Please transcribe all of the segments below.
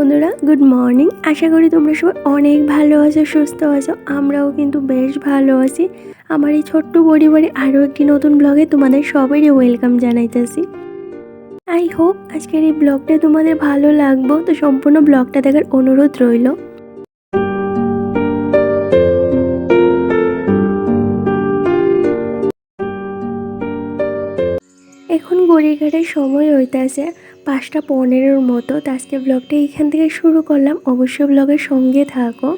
বন্ধুরা good morning আশা করি তোমরা সবাই অনেক ভালো আছো, সুস্থ আছো। আমরাও কিন্তু বেশ ভালো আছি। আমার এই ছোট্ট পরিবারে আরও একটি নতুন ব্লগে তোমাদের সবারই ওয়েলকাম জানাইতেছি। আই হোপ আজকের এই ব্লগটা তোমাদের ভালো লাগবো। তো সম্পূর্ণ ব্লগটা দেখার অনুরোধ রইল। এখন গড়িঘাটের সময় হইতাছে। পাঁচটা পনেরোর মতো। তো আজকে ব্লগটা এইখান থেকে শুরু করলাম। অবশ্যই ব্লগের সঙ্গে থাকো।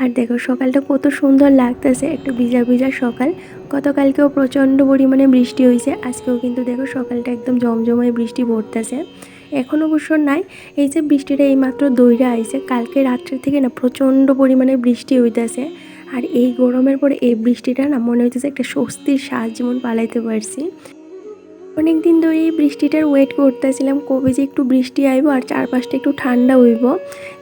আর দেখো, সকালটা কত সুন্দর লাগতেছে। একটু ভিজা ভিজা সকাল। গতকালকেও প্রচণ্ড পরিমাণে বৃষ্টি হয়েছে। আজকেও কিন্তু দেখো, সকালটা একদম জমজমায় বৃষ্টি পড়তেছে। এখন অবশ্য নাই। এই যে বৃষ্টিটা এইমাত্র দইরা আইছে, কালকে রাত্রে থেকে না প্রচণ্ড পরিমাণে বৃষ্টি হইতেছে। আর এই গরমের পরে এই বৃষ্টিটা না মনে হইতেছে একটা স্বস্তির শ্বাস যেমন পালাইতে পারছি। অনেক দিন ধরেই বৃষ্টিটার ওয়েট করতেছিলাম। কবে যে একটু বৃষ্টি আইব আর চারপাশটা একটু ঠান্ডা হইব।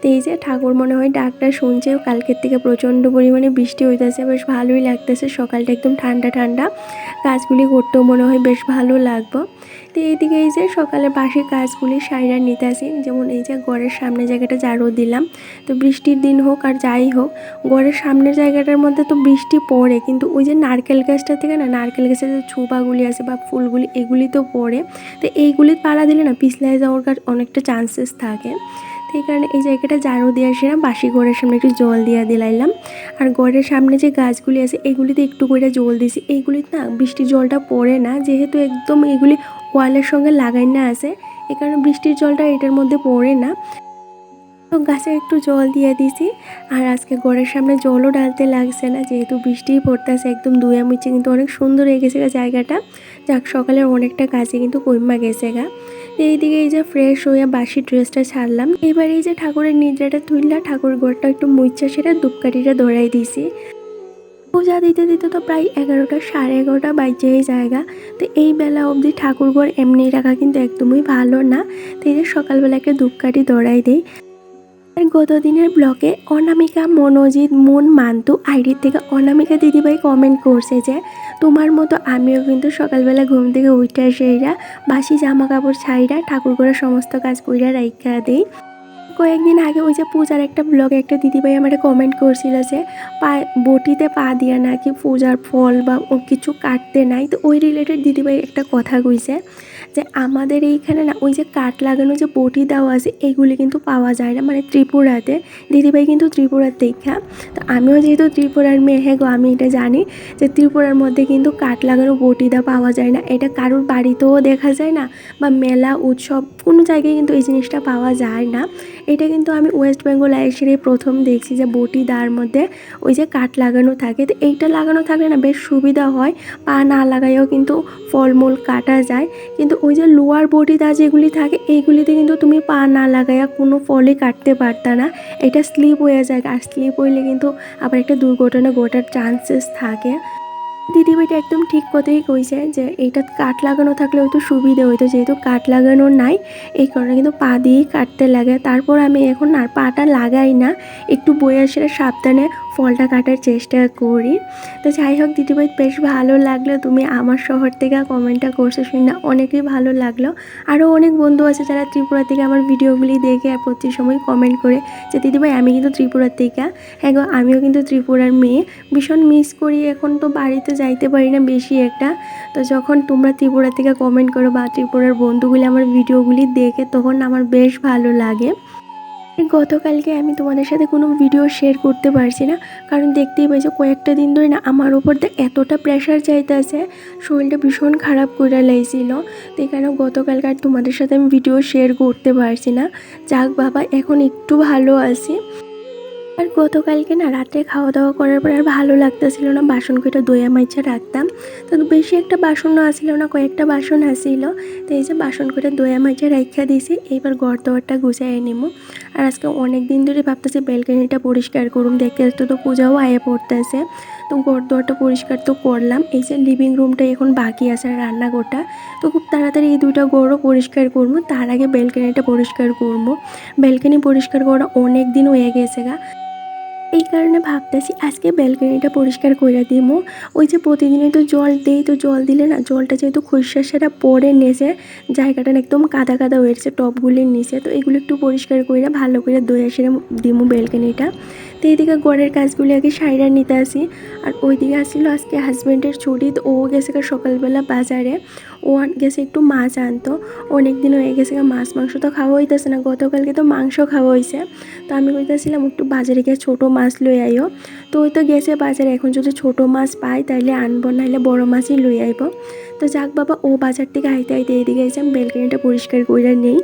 তো এই যে ঠাকুর মনে হয় ডাকটা শুনছে, কালকের থেকে প্রচণ্ড পরিমাণে বৃষ্টি হইতেছে, বেশ ভালোই লাগতেছে। সকালটা একদম ঠান্ডা ঠান্ডা। কাজগুলি করতেও মনে হয় বেশ ভালো লাগবো। তো এইদিকে এই যে সকালে বাসি কাজগুলি সাইরা নিতে আসি। যেমন এই যে ঘরের সামনে জায়গাটা ঝাড়ু দিলাম। তো বৃষ্টির দিন হোক আর যাই হোক, ঘরের সামনের জায়গাটার মধ্যে তো বৃষ্টি পড়ে, কিন্তু ওই যে নারকেল গাছটা থেকে না, নারকেল গাছের যে ছোপাগুলি আছে বা ফুলগুলি, এগুলি তো পড়ে। তো এইগুলি পাড়া দিলে না পিছলায় যাওয়ার কার অনেকটা চান্সেস থাকে। তো এই কারণে এই জায়গাটা ঝাড়ু দিয়ে আসিলাম, বাসি ঘরের সামনে একটু জল দিয়ে দিলাইলাম। আর ঘরের সামনে যে গাছগুলি আছে, এগুলিতে একটু করে জল দিয়েছি এইগুলিতে না বৃষ্টির জলটা পড়ে না, যেহেতু একদম এগুলি ওয়ালের সঙ্গে লাগাই না আছে, এ কারণে বৃষ্টির জলটা এটার মধ্যে পড়ে না। তো গাছে একটু জল দিয়ে দিছি, আর আজকে ঘরের সামনে জলও ডালতে লাগছে না, যেহেতু বৃষ্টিই পড়তেছে একদম দুয়া মুচে কিন্তু অনেক সুন্দর হয়ে গেছে জায়গাটা। যাক, সকালের অনেকটা কাজে কিন্তু কইমা গেছে গা। এইদিকে এই যে ফ্রেশ হয়ে বাসি ড্রেসটা ছাড়লাম। এবার এই যে ঠাকুরের নিদ্রাটা তুললা ঠাকুর ঘরটা একটু মুচ্ছা সেটা ধূপকাঠিটা ধরাই দিছি। পূজা দিতে দিতে তো প্রায় এগারোটা, সাড়ে এগারোটা বাজে জায়গা। তো এই বেলা অবধি ঠাকুরঘর এমনি রাখা কিন্তু একদমই ভালো না। তো এই যে সকালবেলা একটা ধূপকাঠি দৌড়াই দিই। আর গত দিনের ব্লগে অনামিকা, মনোজিৎ, মন, মান্তু আইডির থেকে অনামিকা দিদিভাই কমেন্ট করছে যে, তোমার মতো আমিও কিন্তু সকালবেলা ঘুম থেকে উঠে সেইরা বাসি জামা কাপড় ছাইরা ঠাকুর করে সমস্ত কাজ কইরা রাইখা দিই। কয়েকদিন আগে ওই যে পূজার একটা ব্লগে একটা দিদিভাই আমার কমেন্ট করছিল যে, পা, বটিতে পা দিয়া নাকি পূজার ফল বা কিছু কাটতে নাই। তো ওই রিলেটেড দিদিভাই একটা কথা কইছে যে আমাদের এইখানে না, ওই যে কাঠ লাগানো যে বটি দেওয়া আছে এইগুলি কিন্তু পাওয়া যায় না। মানে ত্রিপুরাতে, দিদিভাই কিন্তু ত্রিপুরার দেখা তো আমিও যেহেতু ত্রিপুরার মেয়ে হ্যাঁ গো, আমি এটা জানি যে ত্রিপুরার মধ্যে কিন্তু কাঠ লাগানো বটি দেওয়া পাওয়া যায় না। এটা কারোর বাড়িতেও দেখা যায় না বা মেলা, উৎসব, কোনো জায়গায় কিন্তু এই জিনিসটা পাওয়া যায় না। এটা কিন্তু আমি ওয়েস্ট বেঙ্গল এসে প্রথম দেখছি যে বটি দার মধ্যে ওই যে কাঠ লাগানো থাকে। তো এইটা লাগানো থাকলে না বেশ সুবিধা হয়, পা না লাগাইও কিন্তু ফলমূল কাটা যায়। কিন্তু ওই যে লোয়ার বটি দা যেগুলি থাকে, এইগুলিতে কিন্তু তুমি পা না লাগাইয়া কোনো ফলই কাটতে পারতা না। এটা স্লিপ হয়ে যায়, আর স্লিপ হইলে কিন্তু আবার একটা দুর্ঘটনা ঘটার চান্সেস থাকে। দিদিভাইটা একদম ঠিক কথাই কইছে যে, এইটা কাঠ লাগানো থাকলে হয়তো সুবিধা হইতো, যেহেতু কাঠ লাগানো নাই, এই কারণে কিন্তু পা দিয়েই কাটতে লাগে। তারপর আমি এখন আর পাটা লাগাই না, একটু বয়সের সাবধানে ফলটা কাটার চেষ্টা করি। তো যাই হোক, দিদিভাই, বেশ ভালো লাগল। তুমি আমার শহর থেকে কমেন্টটা করছ শুনে অনেকই ভালো লাগল। আরও অনেক বন্ধু আছে যারা ত্রিপুরা থেকে আমার ভিডিওগুলি দেখে আর প্রতি সময় কমেন্ট করে যে, দিদিভাই, আমি কিন্তু ত্রিপুরার থেকে। হ্যাঁ গো, আমিও কিন্তু ত্রিপুরার মেয়ে। ভীষণ মিস করি। এখন তো বাড়িতে যাইতে পারি না বেশি একটা। তো যখন তোমরা ত্রিপুরা থেকে কমেন্ট করো বা ত্রিপুরার বন্ধুগুলি আমার ভিডিওগুলি দেখে, তখন আমার বেশ ভালো লাগে। গতকালকে আমি তোমাদের সাথে কোনো ভিডিও শেয়ার করতে পারছি না। কারণ দেখতেই পাইছো, কয়েকটা দিন ধরে না আমার ওপর এতটা প্রেশার চাইতেছে, শরীরটা ভীষণ খারাপ করে লাগছিল তো এখানে গতকালকে আর তোমাদের সাথে আমি ভিডিও শেয়ার করতে পারছি না। যাক বাবা, এখন একটু ভালো আছি। আর গতকালকে না রাত্রে খাওয়া দাওয়া করার পর আর ভালো লাগতেছিল না। বাসন কয়টা দইয়া মাইচা রাখতাম। তো বেশি একটা বাসনও আসিল না, কয়েকটা বাসন আসিল তো এই যে বাসন কয়টা দইয়া মাইচা রাখা দিয়েছি এইবার ঘর দোয়ারটা গুছাই নিমু। আর আজকে অনেক দিন ধরে ভাবতেছি ব্যালকানিটা পরিষ্কার করুম। দেখতে দেখতে তো পূজাও আয়ে পড়তেছে। তো ঘর দোয়ারটা পরিষ্কার তো করলাম। এই যে লিভিং রুমটা এখন বাকি আছে রান্নাঘরটা। তো খুব তাড়াতাড়ি এই দুইটা ঘরও পরিষ্কার করব তার আগে ব্যালকানিটা পরিষ্কার করব ব্যালকানি পরিষ্কার করা অনেক দিন হয়ে গেছে গা। এই কারণে ভাবতেছি আজকে ব্যালকনিটা পরিষ্কার করে দিব ওই যে প্রতিদিনই তো জল দেই, তো জল দিলে না জলটা যেহেতু খৈশার সেটা পরে নেছে জায়গাটা একদম কাদা কাদা হয়েছে টপগুলির নিচে। তো এগুলো একটু পরিষ্কার করে ভালো করে দইয়া সেরে দিব ব্যালকনিটা তো এইদিকে গড়ের কাজগুলি আগে সাইরা নিতে আসি। আর ওইদিকে আসছিল আজকে হাজব্যান্ডের ছুটি, তো ও গেছে সকালবেলা বাজারে। ও গেছে একটু মাছ আনতো। অনেক দিন হয়ে গেছে মাছ, মাংস তো খাওয়া হইতেছে না। গতকালকে তো মাংস খাওয়া হয়েছে তো আমি কইতেছিলাম, একটু বাজারে গিয়ে ছোটো মাছ লই আইও। তো ওই তো গেছে বাজারে। এখন যদি ছোটো মাছ পাই, তাইলে আনব নাহলে বড় মাছই লই আইব। তো যাক বাবা, ও বাজার থেকে আইতে আইতে এদিকে এসে আমি বেলকনিটা পরিষ্কার করে নেই।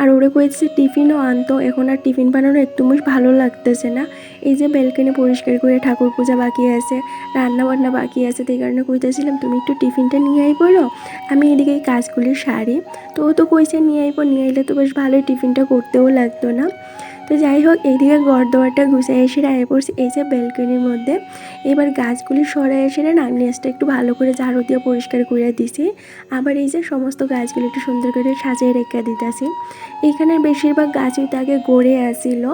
আর ওরে কয়েছে টিফিনও আনতো এখন আর টিফিন বানানো একদমই ভালো লাগতেছে না। এই যে বেলকনি পরিষ্কার করে ঠাকুর পূজা বাকি আছে রান্না বান্না বাকি আছে এই কারণে কইতেছিলাম তুমি একটু টিফিনটা নিয়ে আই পড়ো। আমি এদিকে এই কাজগুলি সারি। তো ও তো কইছে, নিয়ে আইব, নিয়ে আইলে তো বেশ ভালোই টিফিনটা করতেও লাগতো না। তো যাই হোক, এইদিকে ঘর দোয়ারটা গুছিয়ে এসে আয় পড়ছি। এই যে ব্যালকনির মধ্যে। এবার গাছগুলি সরাই এসে না নেসটা একটু ভালো করে ঝাড়ু দিয়ে পরিষ্কার করে দিছি। আবার এই যে সমস্ত গাছগুলি একটু সুন্দর করে সাজিয়ে রেখে দিতেছি। এখানে বেশিরভাগ গাছই তো আগে গড়ে আসিল।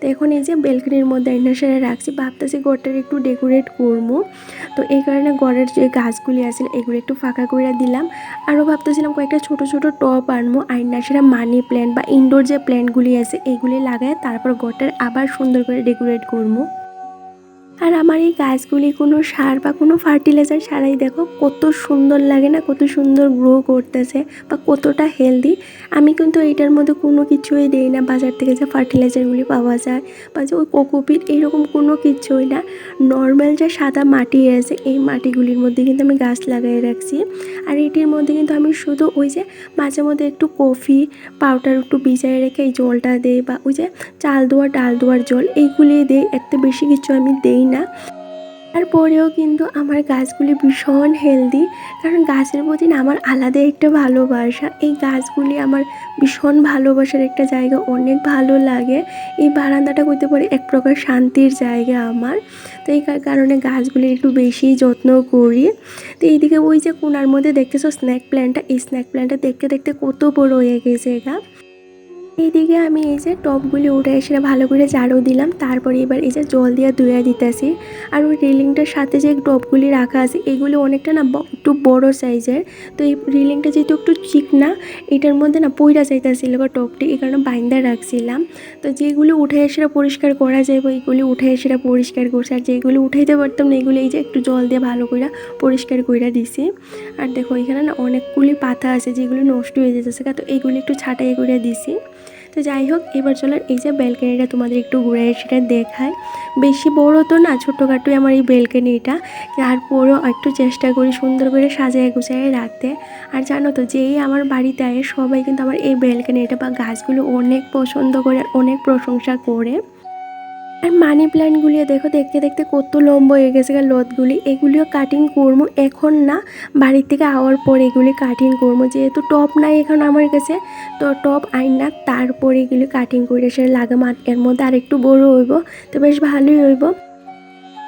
তো এখন এই যে ব্যালকনির মধ্যে আইনা সেরে রাখছি। ভাবতেছি ঘরটার একটু ডেকোরেট করব। তো এই কারণে ঘরের যে গাছগুলি আছে এগুলো একটু ফাঁকা করে দিলাম। আরও ভাবতেছিলাম কয়েকটা ছোট ছোট টপ আনব। আইনা সেরা মানি প্ল্যান্ট বা ইনডোর যে প্ল্যান্টগুলি আছে, এগুলি লাগায় তারপর ঘরটার আবার সুন্দর করে ডেকোরেট করব। আর আমার এই গাছগুলি কোনো সার বা কোনো ফার্টিলাইজার ছাড়াই দেখো কত সুন্দর লাগে না, কত সুন্দর গ্রো করতেছে বা কতটা হেলদি আমি কিন্তু এইটার মধ্যে কোনো কিছুই দেই না। বাজার থেকে যে ফার্টিলাইজারগুলি পাওয়া যায় বা যে ওই কোকোপিট এইরকম কোনো কিছুই না। নর্মাল যে সাদা মাটি আছে, এই মাটিগুলির মধ্যে কিন্তু আমি গাছ লাগাই রাখছি। আর এটির মধ্যে কিন্তু আমি শুধু ওই যে মাঝে মধ্যে একটু কফি পাউডার একটু ভিজায় রেখে এই জলটা দেই বা ওই যে চাল দোয়া ডাল দোয়ার জল এইগুলি দেই। এত বেশি কিছু আমি দেই না। তারপরেও কিন্তু আমার গাছগুলি ভীষণ হেলদি কারণ গাছের প্রতি না আমার আলাদা একটা ভালোবাসা। এই গাছগুলি আমার ভীষণ ভালোবাসার একটা জায়গা, অনেক ভালো লাগে। এই বারান্দাটা করতে পারে এক প্রকার শান্তির জায়গা আমার। তো এই কারণে গাছগুলি একটু বেশি যত্ন করি। তো এইদিকে ওই যে কোনার মধ্যে দেখতেছো স্ন্যাক প্ল্যান্টটা এই স্ন্যাক প্ল্যান্টটা দেখতে দেখতে কত বড় হয়ে গেছে এটা এইদিকে আমি এই যে টপগুলি উঠে এসে ভালো করে ঝাড়ু দিলাম, তারপরে এবার এই যে জল দিয়ে ধুয়ে দিতেছি। আর ওই রিলিংটার সাথে যে টপগুলি রাখা আছে, এগুলো অনেকটা না একটু বড় সাইজের। তো এই রিলিংটা যেহেতু একটু চিকনা এটার মধ্যে না পইরা যাইতেছিল বা টপটি, এই কারণে বাইন্দা রাখছিলাম। তো যেগুলো উঠে এসে পরিষ্কার করা যায় বা এইগুলি উঠে এসে পরিষ্কার করছে। আর যেগুলো উঠাইতে পারতাম না, এগুলো এই যে একটু জল দিয়ে ভালো করে পরিষ্কার করে দিছি। আর দেখো, এখানে না অনেকগুলি পাতা আছে, যেগুলো নষ্ট হয়ে যেতেছে তো এইগুলি একটু ছাটাই করে দিছি। তো যাই হোক, এবার চলার এই যে ব্যালকানিটা তোমাদের একটু ঘুরে সেটা দেখায় বেশি বড় তো না, ছোটোখাটোই আমার এই ব্যালকানিটা। তারপরেও একটু চেষ্টা করি সুন্দর করে সাজায় গুছায় রাখতে। আর জানো তো, যেই আমার বাড়িতে আয় সবাই কিন্তু আমার এই ব্যালকানিটা বা গাছগুলো অনেক পছন্দ করে, অনেক প্রশংসা করে। আর মানি প্ল্যান্টগুলি দেখো, দেখতে দেখতে কত লম্বা হয়ে গেছে লতগুলি। এগুলিও কাটিং করব এখন না, বাড়ির থেকে আওয়ার পর এগুলি কাটিং করব। যেহেতু টপ নাই এখন আমার কাছে তো টপ আইন তারপরে এগুলি কাটিং করে সে লাগাম এর মধ্যে আরেকটু বড় হইব, তো বেশ ভালোই হইব।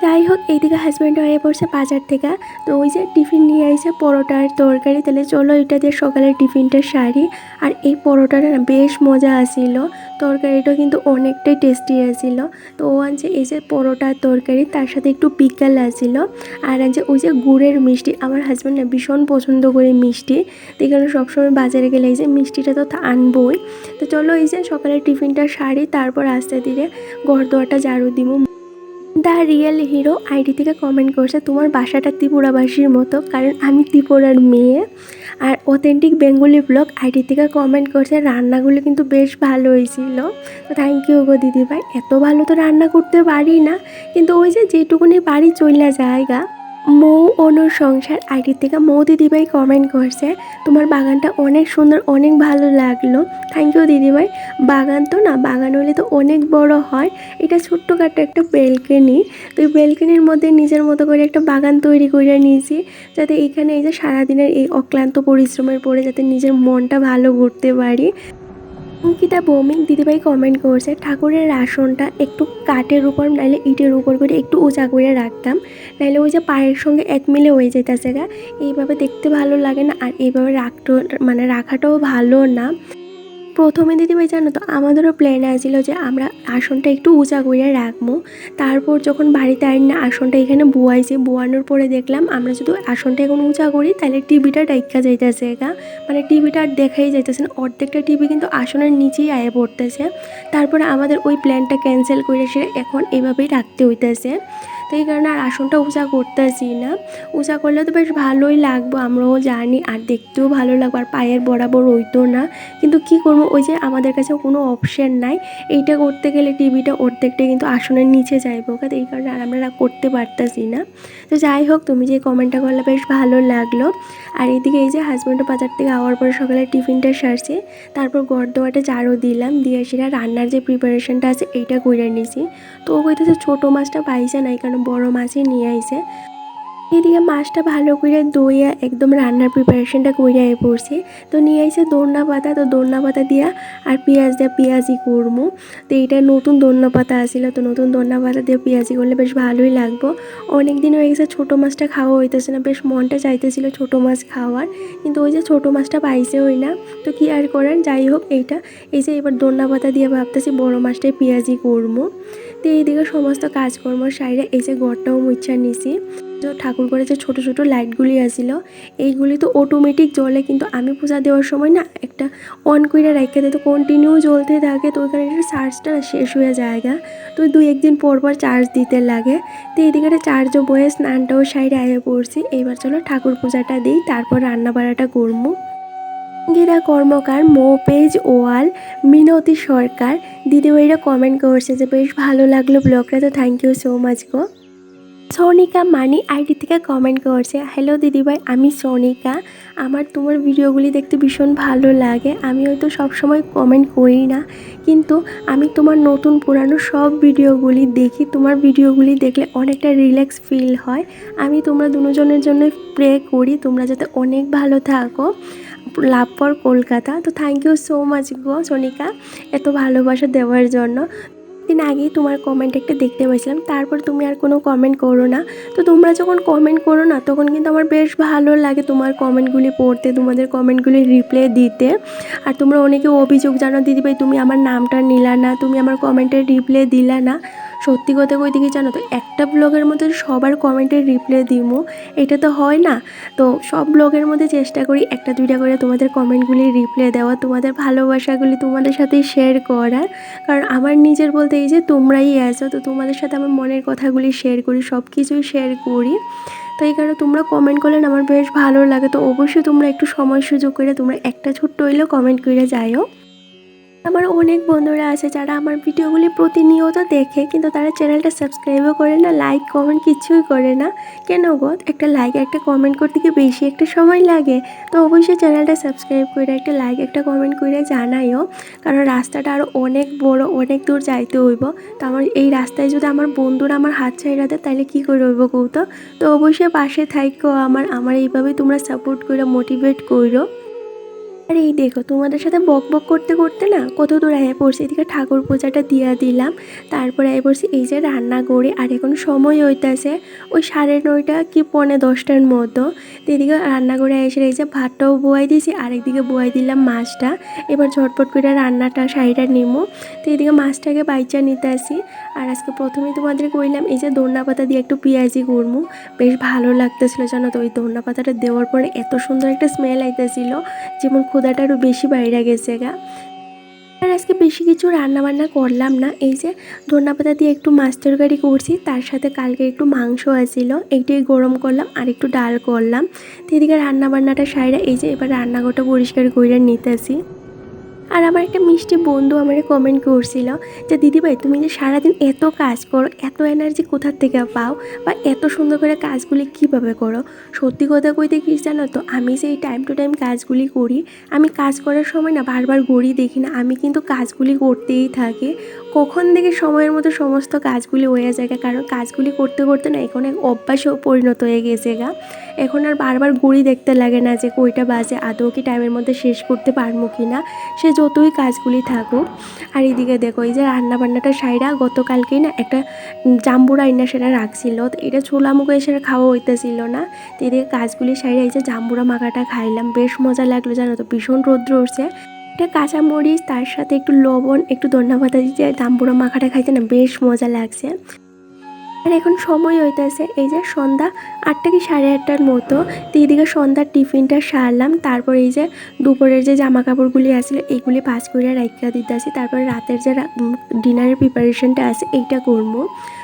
যাই হোক এইদিকে হাজব্যান্ড হয়ে পড়ছে বাজার থেকে। তো ওই যে টিফিন নিয়ে আইছে পরোটার তরকারি। তাহলে চলো, এটা দিয়ে সকালের টিফিনটা সারি। আর এই পরোটাটা বেশ মজা আসিল। তরকারিটা কিন্তু অনেকটাই টেস্টি আসিল। তো ও আনছে এই যে পরোটার তরকারি, তার সাথে একটু পিকাল আসিল। আর আনছে ওই যে গুড়ের মিষ্টি, আমার হাজব্যান্ড না ভীষণ পছন্দ করে মিষ্টি। তো এখানে সবসময় বাজারে গেলে এই যে মিষ্টিটা তো আনবই। তো চলো, এই যে সকালের টিফিনটা সারি, তারপর আস্তে ধীরে ঘর দোয়ারটা ঝাড়ু দিব দ্য রিয়েল হিরো আইডি থেকে কমেন্ট করছে, তোমার বাসাটা ত্রিপুরাবাসীর মতো, কারণ আমি ত্রিপুরার মেয়ে। আর অথেন্টিক বেঙ্গলি ব্লগ আইডি থেকে কমেন্ট করছে, রান্নাগুলো কিন্তু বেশ ভালো হয়েছিল তো থ্যাংক ইউ গো দিদিভাই, এত ভালো তো রান্না করতে পারি না। কিন্তু ওই যে যেটুকুনি বাড়ি চইলা জায়গা মৌ অনুর সংসার আইডি থেকে মৌ দিদিভাই কমেন্ট করছে। তোমার বাগানটা অনেক সুন্দর, অনেক ভালো লাগল। থ্যাংক ইউ দিদিভাই। বাগান তো না, বাগান হলে তো অনেক বড় হয়। এটা ছোট্টখাটো একটা বেলকনি তো এই বেলকনির মধ্যে নিজের মতো করে একটা বাগান তৈরি করে নিয়েছি। যাতে এখানে এই যে সারাদিনের এই অক্লান্ত পরিশ্রমের পরে যাতে নিজের মনটা ভালো করতে পারি। অঙ্কিতা ভৌমিক দিদিভাই কমেন্ট করছে, ঠাকুরের আসনটা একটু কাঠের উপর, নাইলে ইটের উপর করে একটু উঁচা করে রাখতাম, নাইলে ওই যে পায়ের সঙ্গে এক মিলে হয়ে যেতেছে গা। এইভাবে দেখতে ভালো লাগে না, আর এইভাবে রাখতে মানে রাখাটাও ভালো না। প্রথমে দিদিভাই, জানো তো, আমাদেরও প্ল্যান আছিল যে আমরা আসনটা একটু উঁচা করে রাখব। তারপর যখন বাড়িতে আইন না, আসনটা এখানে বুয়াইছি, বুয়ানোর পরে দেখলাম আমরা যদি আসনটা এখন উঁচা করি তাহলে টিভিটা ডাইকা যাইতেছে একা মানে টিভিটা আর দেখাই যাইতেছে না, অর্ধেকটা টিভি কিন্তু আসনের নিচেই আয়ে পড়তেছে। তারপরে আমাদের ওই প্ল্যানটা ক্যান্সেল করে সে এখন এভাবেই রাখতে হইতেছে। তো এই কারণে আর আসনটা উঁচা করতেছি না। উঁচা করলে তো বেশ ভালোই লাগবো, আমরাও জানি। আর দেখতেও ভালো লাগবে, আর পায়ের বরাবর হইতো না। কিন্তু কি করব, ওই যে আমাদের কাছে কোনো অপশন নাই। এইটা করতে গেলে টিভিটা অর্ধেকটা কিন্তু আসনের নিচে যাইবো। কারণ এই কারণে আর আমরা করতে পারতাছি না। তো যাই হোক, তুমি যে কমেন্টটা করলে বেশ ভালো লাগল। আর এইদিকে এই যে হাজব্যান্ডও বাজার থেকে আওয়ার পরে সকালে টিফিনটা সারছি। তারপর গর্দোয়াটা চারও দিলাম। দিয়ে সেটা রান্নার যে প্রিপারেশনটা আছে, এইটা করে নিছি। তো ও কইতেছে ছোটো মাছটা পাইছে না, এই কারণে বড় মাছই নিয়ে আইছে। এদিকে মাছটা ভালো করে দইয়া একদম রান্নার প্রিপারেশনটা কইরা পড়ছি। তো নিয়ে আইছে দোন্না পাতা, তো দোন্না পাতা দিয়া আর পেঁয়াজ দিয়া পেঁয়াজি করব তো এইটা নতুন দোন্না পাতা আসিল, তো নতুন দোন্না পাতা দিয়ে পেঁয়াজি করলে বেশ ভালোই লাগবো। অনেক দিন হয়ে গেছে ছোটো মাছটা খাওয়া হইতেছে না, বেশ মনটা চাইতেছিল ছোটো মাছ খাওয়ার, কিন্তু ওই যে ছোটো মাছটা পাইছে হই না। তো কি আর করেন যাই হোক এইটা। এই যে এবার দোন্না পাতা দিয়ে ভাবতেছি বড়ো মাছটাই পেঁয়াজি করব তো এইদিকে সমস্ত কাজকর্ম সাইডে এই যে ঘরটাও মুচ্ছা নিছি। তো ঠাকুর করে যে ছোটো ছোটো লাইটগুলি আসিল এইগুলি তো অটোমেটিক জ্বলে, কিন্তু আমি পূজা দেওয়ার সময় না একটা অন করে রেখে দিই তো কন্টিনিউ জ্বলতে থাকে, তো ওইখানে একটা চার্জটা শেষ হয়ে জায়গা তো দুই একদিন পর পর চার্জ দিতে লাগে। তো এইদিকে একটা চার্জও বয়ে, স্নানটাও সাইডে আয়ে পড়ছি। এইবার চলো ঠাকুর পূজাটা দিই, তারপর রান্না বাড়াটা করব গীতা কর্মকার মো পেজ ওয়াল, মিনতি সরকার। দিদিভাইরা কমেন্ট করছে যে, বেশ ভালো লাগল ব্লগটা তো থ্যাংক ইউ সো মাচ গো। সোনিকা মানি আইডি থেকে কমেন্ট করছে হ্যালো দিদিভাই আমি সোনিকা। আমার তোমার ভিডিওগুলি দেখতে ভীষণ ভালো লাগে। আমি হয়তো সবসময় কমেন্ট করি না, কিন্তু আমি তোমার নতুন পুরানো সব ভিডিওগুলি দেখি। তোমার ভিডিওগুলি দেখলে অনেকটা রিল্যাক্স ফিল হয়। আমি তোমরা দুজনের জন্য প্রে করি, তোমরা যাতে অনেক ভালো থাকো। Love for Kolkata. তো থ্যাংক ইউ সো মাচ গো সোনিকা, এত ভালোবাসা দেওয়ার জন্য। দিন আগেই তোমার কমেন্ট একটা দেখতে পেয়েছিলাম তারপর তুমি আর কোনো কমেন্ট করো না। তো তোমরা যখন কমেন্ট করো না, তখন কিন্তু আমার বেশ ভালো লাগে তোমার কমেন্টগুলি পড়তে, তোমাদের কমেন্টগুলি রিপ্লাই দিতে। আর তোমরা অনেকে অভিযোগ জানো দিদি ভাই তুমি আমার নামটা নিলা না, তুমি আমার কমেন্টের রিপ্লাই দিলা না। সত্যি কথা কই দিকে জানো তো? একটা ব্লগের মধ্যে সবার কমেন্টের রিপ্লাই দিমো এটা তো হয় না। তো সব ব্লগের মধ্যে চেষ্টা করি একটা দুইটা করে তোমাদের কমেন্টগুলি রিপ্লাই দেওয়া, তোমাদের ভালোবাসাগুলি তোমাদের সাথে শেয়ার করার। কারণ আমার নিজের বলতে এই যে তোমরাই আছো তো তোমাদের সাথে আমার মনের কথাগুলি শেয়ার করি সব কিছুই শেয়ার করি। তো এই কারণে তোমরা কমেন্ট করলে আমার বেশ ভালো লাগে। তো অবশ্যই তোমরা একটু সময় সুযোগ করে তোমরা একটা ছোট্ট হইলেও কমেন্ট করে যাইও। আমার অনেক বন্ধুরা আছে যারা আমার ভিডিওগুলি প্রতিনিয়ত দেখে, কিন্তু তারা চ্যানেলটা সাবস্ক্রাইবও করে না লাইক কমেন্ট কিছুই করে না। কেন গো? একটা লাইক একটা কমেন্ট করতে গিয়ে বেশি একটা সময় লাগে? তো অবশ্যই চ্যানেলটা সাবস্ক্রাইব করে, একটা লাইক একটা কমেন্ট করে জানাইও, কারণ রাস্তাটা আরও অনেক বড়, অনেক দূর যাইতে হইব। তো আমার এই রাস্তায় যদি আমার বন্ধুরা আমার হাত ছাইড়া দেয়, তাহলে কী করে হইব কৌতো তো? অবশ্যই পাশে থাইকো, আমার আমার এইভাবেই তোমরা সাপোর্ট করে মোটিভেট করো আর এই দেখো, তোমাদের সাথে বক বক করতে করতে না কত দূর আয়া পড়ছি। এদিকে ঠাকুর পূজাটা দিয়া দিলাম, তারপরে আয়া পড়ছি এই যে রান্না করে আর এখন সময় হইতেছে ওই সাড়ে নয়টা কি পৌনে দশটার মতো। তো এদিকে রান্না করে এসে এই যে ভাতটাও বয়াই দিয়েছি আরেকদিকে বয়াই দিলাম মাছটা। এবার ঝটপট করে রান্নাটা শাড়িটা নিমো। তো এদিকে মাছটাকে বাইচা নিতে আসি আর আজকে প্রথমে তোমাদের কইলাম এই যে দোন্না পাতা দিয়ে একটু পেঁয়াজি করব বেশ ভালো লাগতেছিল জানো তো, ওই দোন্না পাতাটা দেওয়ার পরে এত সুন্দর একটা স্মেল আইতেছিল, যেমন ক্ষুদাটা আরও বেশি বাইরে গেছে গা। আর আজকে বেশি কিছু রান্না বান্না করলাম না, এই যে ধন্যা পাতা দিয়ে একটু মাছ তরকারি করছি, তার সাথে কালকে একটু মাংস আছিল, একটু গরম করলাম আর একটু ডাল করলাম। তো এদিকে রান্নাবান্নাটা সাইরা, এই যে এবার রান্নাঘরটা পরিষ্কার করে নিতেছি। আর আমার একটা মিষ্টি বন্ধু আমার কমেন্ট করছিল যে দিদিভাই তুমি যে সারাদিন এত কাজ করো, এত এনার্জি কোথার থেকে পাও বা এত সুন্দর করে কাজগুলি কীভাবে করো? সত্যি কথা কইতে কি জানো তো, আমি যে টাইম টু টাইম কাজগুলি করি, আমি কাজ করার সময় না বারবার গড়ি দেখি না, আমি কিন্তু কাজগুলি করতেই থাকি। কখন থেকে সময়ের মতো সমস্ত কাজগুলি হয়ে যায় গা কারণ কাজগুলি করতে করতে না এখন এক অভ্যাসও পরিণত হয়ে গেছে গা। এখন আর বারবার ঘড়ি দেখতে লাগে না যে কইটা বাজে, আদৌ কি টাইমের মধ্যে শেষ করতে পারব কি না? সে যতই কাজগুলি থাকুক। আর এদিকে দেখো, এই যে রান্না বান্নাটা সাইরা গতকালকেই না একটা জাম্বুরা আইনা সেটা রাখছিল। তো এটা ছোলা মুখে সেটা খাওয়া হইতেছিল না। তো এদিকে কাজগুলি সাইরা এই যে জাম্বুরা মাখাটা খাইলাম। বেশ মজা লাগল জানো তো, ভীষণ রৌদ্র উঠছে। একটা কাঁচামরিচ তার সাথে একটু লবণ, একটু ধন্যা পাতা দিয়ে দামপুরা মাখাটা খাইতে না বেশ মজা লাগছে। আর এখন সময় হইতেছে, এই যে সন্ধ্যা আটটা কি সাড়ে আটটার মতো, তো সন্ধ্যার টিফিনটা সারলাম, তারপর এই যে দুপুরের যে জামা কাপড়গুলি আসলে এইগুলি পাঁচ করে রাখা দিতেছি, তারপর রাতের যে ডিনারের প্রিপারেশনটা আছে, এইটা করব।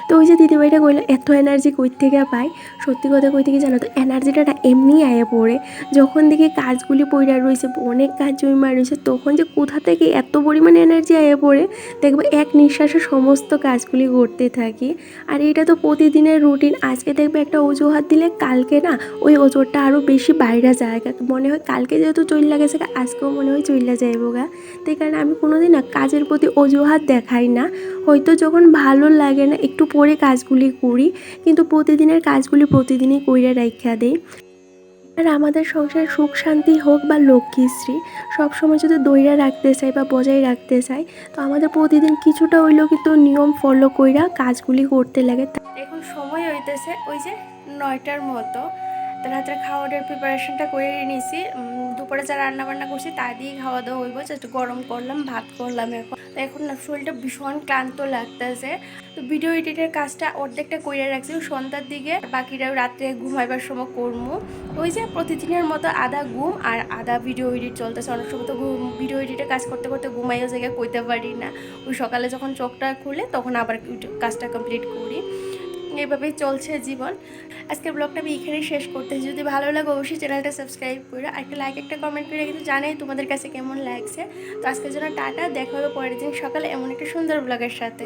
তো ওই যে দিদিভাইটা কইলো, এত এনার্জি কই থেকে পাই? সত্যি কথা কই থেকে জানো তো এনার্জিটা এমনি আয়ে পড়ে। যখন দেখি কাজগুলি পইরা রয়েছে অনেক কাজ জমা রয়েছে তখন যে কোথা থেকে এত পরিমাণে এনার্জি আয়ে পড়ে, দেখব এক নিঃশ্বাসে সমস্ত কাজগুলি করতে থাকি। আর এটা তো প্রতিদিনের রুটিন আজকে দেখবে একটা অজুহাত দিলে কালকে না ওই ওজোরটা আরও বেশি বাইরে যায়। মনে হয় কালকে যেহেতু চইল্লা গেছে আজকেও মনে হয় চইল্লা যাইবো গা। তাই কারণে আমি কোনোদিন না কাজের প্রতি অজুহাত দেখাই না। হয়তো যখন ভালো লাগে না, একটু পরে কাজগুলি করি, কিন্তু প্রতিদিনের কাজগুলি প্রতিদিনই কইরা রাইখা দেই। আর আমাদের সংসার সুখ শান্তি হোক বা লক্ষ্মীশ্রী সবসময় যদি দইরা রাখতে চাই বা বজায় রাখতে চাই, তো আমাদের প্রতিদিন কিছুটা হইলেও কিন্তু নিয়ম ফলো কইরা কাজগুলি করতে লাগে। এখন সময় হইতেছে ওই যে নয়টার মতো। রাত্রে খাওয়াটার প্রিপারেশনটা করে নিয়েছি দুপুরে যা রান্না বান্না করছি তা দিয়ে খাওয়া দাওয়া হইব। জাস্ট গরম করলাম, ভাত করলাম এখন। এখন না, শরীরটা ভীষণ ক্লান্ত লাগতেছে। তো ভিডিও এডিটের কাজটা অর্ধেকটা কইরা রাখছি। সন্ধ্যার দিকে বাকিটা রাত্রে ঘুমাইবার সময় করব। ওই যে প্রতিদিনের মতো আধা ঘুম আর আধা ভিডিও এডিট চলতেছে। অনেক সময় তো ভিডিও এডিটের কাজ করতে করতে ঘুমাইও জায়গায় কইতে পারি না। ওই সকালে যখন চোখটা খুলে তখন আবার কাজটা কমপ্লিট করি। এভাবেই চলছে জীবন। আজকের ব্লগটা আমি এখানেই শেষ করতেছি যদি ভালো লাগে অবশ্যই চ্যানেলটা সাবস্ক্রাইব করে আর একটা লাইক একটা কমেন্ট করে কিন্তু জানাই তোমাদের কাছে কেমন লাগছে। তো আজকের জন্য টাটা, দেখা হবে পরের দিন সকালে এমন একটা সুন্দর ব্লগের সাথে।